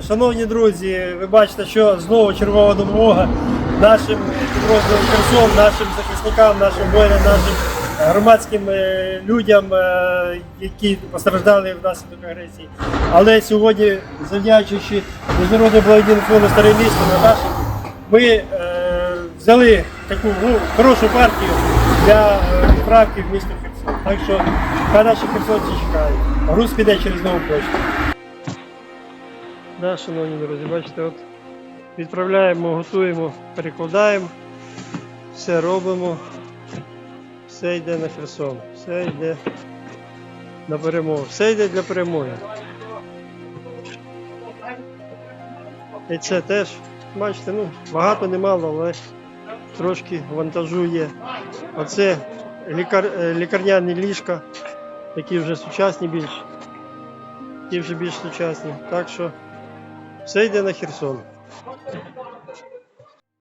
Е, Шановні друзі, ви бачите, що знову чергова допомога нашим підрозділам нашим захисникам, нашим воїнам, нашим громадським е, людям, е, які постраждали внаслідок агресії. Але сьогодні, завдячуючи Міжнародному благодійному фонду старе місто Наташі, ми е, взяли таку хорошу партію для е, відправки в місто Херсон. Так що хай наші херсонці чекають. Груз піде через нову почту. Да, шановні друзі, бачите, от відправляємо, готуємо, перекладаємо, все робимо, все йде на Херсон, все йде на перемогу, все йде для перемоги. І це теж, бачите, ну, багато немало, але трошки вантажу є. Оце лікар, е, лікарняні ліжка, які вже сучасні більш, які вже більш сучасні. Так що все йде на Херсон.